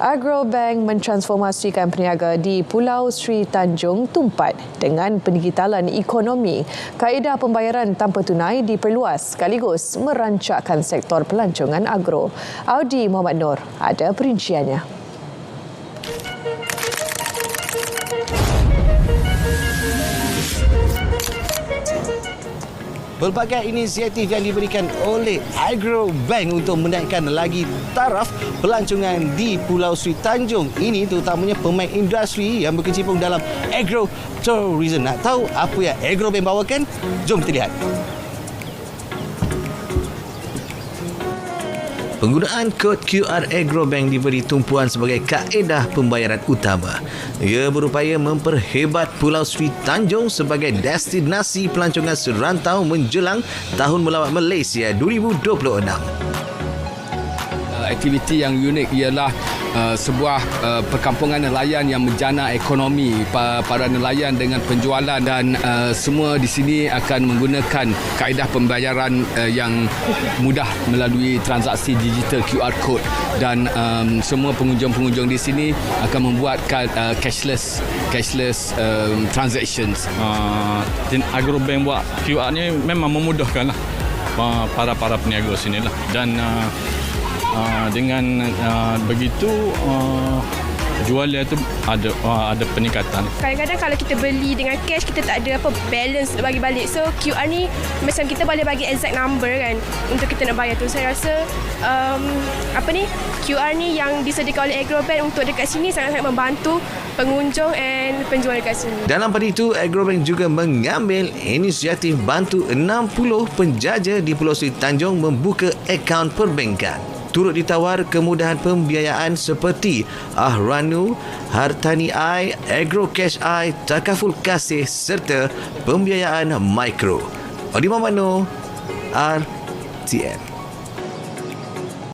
Agrobank mentransformasikan peniaga di Pulau Sri Tanjung Tumpat dengan pendigitalan ekonomi. Kaedah pembayaran tanpa tunai diperluas sekaligus merancakkan sektor pelancongan agro. Audi Muhammad Nur ada perinciannya. Pelbagai inisiatif yang diberikan oleh Agro Bank untuk menaikkan lagi taraf pelancongan di Pulau Sri Tanjung. Ini terutamanya pemain industri yang berkecimpung dalam agro tourism. Nak tahu apa yang Agro Bank bawakan? Jom kita lihat. Penggunaan kod QR Agrobank diberi tumpuan sebagai kaedah pembayaran utama. Ia berupaya memperhebat Pulau Sri Tanjung sebagai destinasi pelancongan serantau menjelang Tahun Melawat Malaysia 2026 aktiviti yang unik ialah uh, sebuah uh, perkampungan nelayan yang menjana ekonomi pa- para nelayan dengan penjualan dan uh, semua di sini akan menggunakan kaedah pembayaran uh, yang mudah melalui transaksi digital QR code. Dan um, semua pengunjung-pengunjung di sini akan membuatkan uh, cashless cashless um, transactions. Uh, Agrobank buat QR ni memang memudahkan lah para para peniaga sini lah dan uh, uh, dengan uh, begitu uh, jualan tu ada uh, ada peningkatan. Kadang-kadang kalau kita beli dengan cash kita tak ada apa balance nak bagi balik. So QR ni macam kita boleh bagi exact number kan untuk kita nak bayar tu. Saya rasa um, apa ni QR ni yang disediakan oleh Agrobank untuk dekat sini sangat-sangat membantu pengunjung and penjual dekat sini. Dalam pada itu, Agrobank juga mengambil inisiatif bantu 60 penjaja di Pulau Sri Tanjung membuka akaun perbankan turut ditawar kemudahan pembiayaan seperti Ahranu, Hartani Ai, Agro Cash Ai, Takaful Kasih serta pembiayaan mikro. Odi Mamano, RTN.